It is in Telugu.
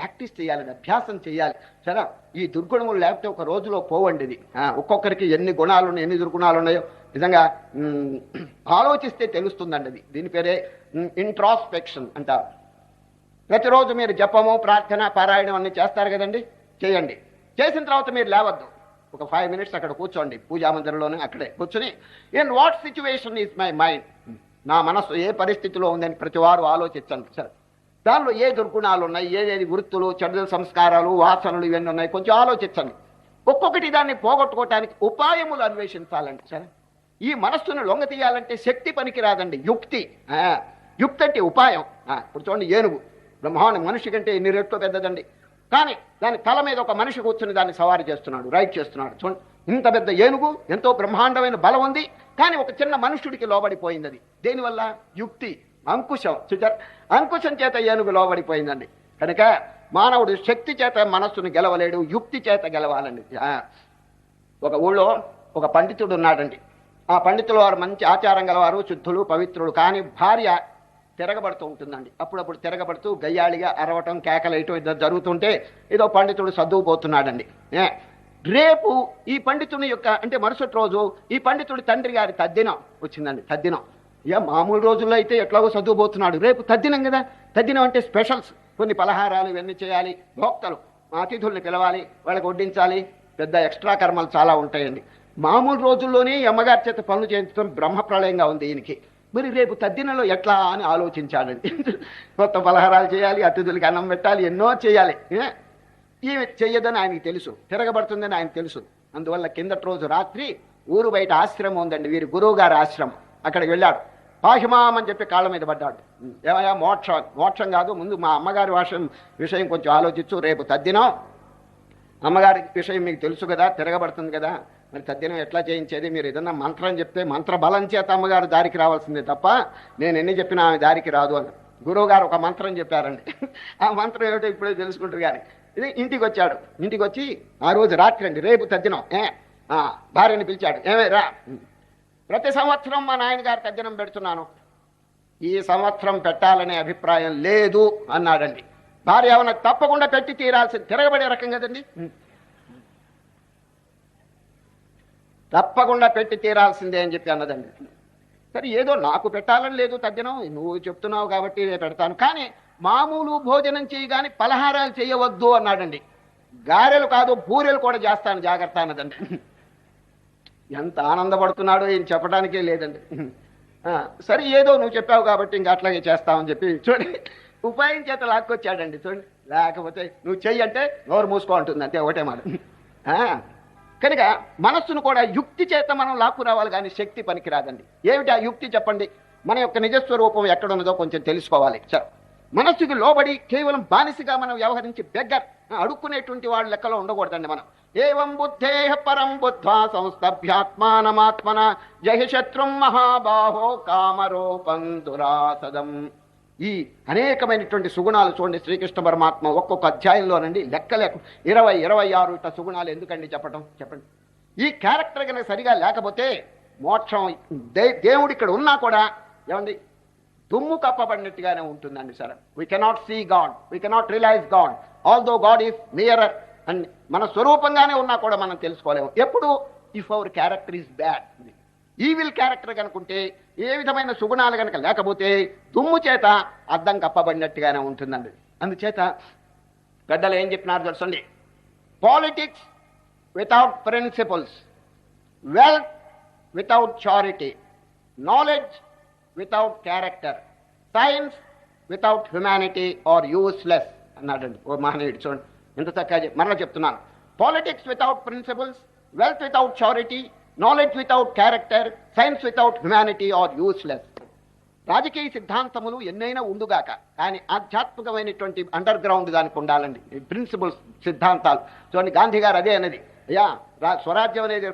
ప్రాక్టీస్ చేయాలి అభ్యాసం చేయాలి. సరే ఈ దుర్గుణములు లేకపోతే ఒక రోజులో పోవండి ఇది. ఒక్కొక్కరికి ఎన్ని గుణాలు ఉన్నాయి ఎన్ని దుర్గుణాలు ఉన్నాయో నిజంగా ఆలోచిస్తే తెలుస్తుందండి అది. దీని పేరే ఇంట్రాస్పెక్షన్ అంటారు ప్రతిరోజు మీరు జపము ప్రార్థన పారాయణం అన్ని చేస్తారు కదండి? చేయండి. చేసిన తర్వాత మీరు లేవద్దు. ఒక ఫైవ్ మినిట్స్ అక్కడ కూర్చోండి. పూజా మందిరంలోనే అక్కడే కూర్చొని in what situation is my mind నా మనస్సు ఏ పరిస్థితిలో ఉందని ప్రతి వారు ఆలోచించండి. సరే. దానిలో ఏ దుర్గుణాలు ఉన్నాయి ఏదేది వృత్తులు చెడు సంస్కారాలు వాసనలు ఇవన్నీ ఉన్నాయి కొంచెం ఆలోచించండి. ఒక్కొక్కటి దాన్ని పోగొట్టుకోవటానికి ఉపాయములు అన్వేషించాలండి సరే? ఈ మనస్సును లొంగ తీయాలంటే శక్తి పనికిరాదండి యుక్తి. యుక్తి అంటే ఉపాయం. ఇప్పుడు చూడండి ఏనుగు. బ్రహ్మాండ మనిషి కంటే ఎన్ని రెట్లు పెద్దదండి. కానీ దాని తల మీద ఒక మనిషి కూర్చుని దాన్ని సవారీ చేస్తున్నాడు రైడ్ చేస్తున్నాడు. చూడండి ఇంత పెద్ద ఏనుగు ఎంతో బ్రహ్మాండమైన బలం ఉంది కానీ ఒక చిన్న మనుషుడికి లోబడిపోయింది అది. దేనివల్ల? యుక్తి. అంకుశం. చూచారు? అంకుశం చేత ఏనుగు లోబడిపోయిందండి. కనుక మానవుడు శక్తి చేత మనస్సును గెలవలేడు యుక్తి చేత గెలవాలండి. ఒక ఊళ్ళో ఒక పండితుడు ఉన్నాడండి. ఆ పండితుల వారు మంచి ఆచారం గలవారు శుద్ధులు పవిత్రులు కానీ భార్య తిరగబడుతూ ఉంటుందండి. అప్పుడప్పుడు తిరగబడుతూ గయ్యాళిగా అరవటం కేకలేయటం ఇద్దరు జరుగుతుంటే ఏదో పండితుడు సర్దుకుపోతున్నాడండి. రేపు ఈ పండితుని యొక్క అంటే మరుసటి రోజు ఈ పండితుడి తండ్రి గారి తద్దినం వచ్చిందండి తద్దినం. ఇక మామూలు రోజుల్లో అయితే ఎట్లాగో చదువుబోతున్నాడు. రేపు తద్దినం కదా. తద్దినం అంటే స్పెషల్స్. కొన్ని పలహారాలు ఇవన్నీ చేయాలి. భోక్తలు అతిథుల్ని పిలవాలి వాళ్ళకి వడ్డించాలి. పెద్ద ఎక్స్ట్రా కర్మలు చాలా ఉంటాయండి. మామూలు రోజుల్లోనే అమ్మగారి చేత పనులు చేయించడం బ్రహ్మప్రళయంగా ఉంది ఈయనకి. మరి రేపు తద్దినలో ఎట్లా అని ఆలోచించాడండి కొత్త పలహారాలు చేయాలి అతిథులకి అన్నం పెట్టాలి ఎన్నో చేయాలి. ఈమె చెయ్యదని ఆయనకి తెలుసు. తిరగబడుతుందని ఆయన తెలుసు. అందువల్ల కిందటి రోజు రాత్రి ఊరు బయట ఆశ్రమం ఉందండి. వీరి గురువు గారి ఆశ్రమం. అక్కడికి వెళ్ళాడు. పాహిమాం అని చెప్పి కాళ్ళ మీద పడ్డాడు. ఏమయ్యా మోక్షం మోక్షం కాదు ముందు మా అమ్మగారి వాషం విషయం కొంచెం ఆలోచించు రేపు తద్దినం. అమ్మగారి విషయం మీకు తెలుసు కదా తిరగబడుతుంది కదా మరి తద్దినం ఎట్లా చేయించేది? మీరు ఏదన్నా మంత్రం చెప్తే మంత్ర బలం చేత అమ్మగారు దారికి రావాల్సిందే తప్ప నేను ఎన్ని చెప్పినా ఆమె దారికి రాదు అని. గురువు గారు ఒక మంత్రం చెప్పారండి. ఆ మంత్రం ఏమిటో ఇప్పుడే తెలుసుకుంటారు కానీ ఇది ఇంటికి వచ్చాడు. ఇంటికి వచ్చి ఆ రోజు రాత్రి అండి రేపు తద్దినం. ఏ? భార్యని పిలిచాడు. ఏమే రా. ప్రతి సంవత్సరం మా నాయనగారు తద్దినం పెడుతున్నాను. ఈ సంవత్సరం పెట్టాలనే అభిప్రాయం లేదు అన్నాడండి. భార్య ఏమన్నా తప్పకుండా పెట్టి తీరాల్సింది. తిరగబడే రకం కదండి? తప్పకుండా పెట్టి తీరాల్సిందే అని చెప్పి అన్నదండి. సరే ఏదో నాకు పెట్టాలని లేదు తగ్గినం నువ్వు చెప్తున్నావు కాబట్టి నేను పెడతాను. కానీ మామూలు భోజనం చేయి కానీ పలహారాలు చేయవద్దు అన్నాడండి. గారెలు కాదు బూరెలు కూడా చేస్తాను. జాగ్రత్త అన్నదండి. ఎంత ఆనందపడుతున్నాడో ఏం చెప్పడానికే లేదండి. సరే ఏదో నువ్వు చెప్పావు కాబట్టి ఇంకా అట్లాగే చేస్తామని చెప్పి చూడండి ఉపాయం చేత లాక్కొచ్చాడండి చూడండి. లేకపోతే నువ్వు చెయ్యి అంటే నోరు మూసుకో ఉంటుంది అంతే ఒకటే మాట. కనుక మనస్సును కూడా యుక్తి చేత మనం లాక్కు రావాలి కానీ శక్తి పనికిరాదండి. ఏమిటి ఆ యుక్తి చెప్పండి? మన యొక్క నిజస్వరూపం ఎక్కడున్నదో కొంచెం తెలుసుకోవాలి. చ- మనస్సుకి లోబడి కేవలం బానిసగా మనం వ్యవహరించి బెగ్గర్ అడుక్కునేటువంటి వాళ్ళ లెక్కలో ఉండకూడదండి మనం. ఏవం బుద్ధే పరం బుద్ధ్వా సంస్థభ్యాత్మానమాత్మన జహి శత్రుం మహాబాహో కామరూపం దురాసదం. ఈ అనేకమైనటువంటి సుగుణాలు చూడండి శ్రీకృష్ణ పరమాత్మ ఒక్కొక్క అధ్యాయంలోనండి లెక్కలేక ఇరవై ఇరవై ఆరు ఇట్లా సుగుణాలు ఎందుకండి చెప్పటం? చెప్పండి. ఈ క్యారెక్టర్ కనుక సరిగా లేకపోతే మోక్షం దే దేవుడు ఇక్కడ ఉన్నా కూడా ఏమండి? దుమ్ము కప్పబడినట్టుగానే ఉంటుందండి sir. We cannot see God we cannot realise God although God is nearer and మన స్వరూపంగానే ఉన్నా కూడా మనం తెలుసుకోలేము. ఎప్పుడు? If our character is bad evil character కనుకుంటే ఏ విధమైన సుగుణాలు కనుక లేకపోతే దుమ్ము చేత అద్దం కప్పబడినట్టుగానే ఉంటుందండి. అందుచేత పెద్దలు ఏం చెప్పినారు తెలుసండి? Politics without principles wealth without charity knowledge without character science without humanity are useless అన్నాడండి. ఓ మహనీయుడు చూడండి. ఎంత చక్కగా మరలా చెప్తున్నాను. Politics without principles wealth without charity knowledge without character science without humanity are useless రాజకీయ సిద్ధాంతములు ఎన్నైనా ఉండుగాక కానీ ఆధ్యాత్మికమైనటువంటి అండర్ గ్రౌండ్ దానికి ఉండాలండి. ప్రిన్సిపల్స్ సిద్ధాంతాలు. చూడండి గాంధీ గారు అదే అనేది. అయ్యా స్వరాజ్యం అనేది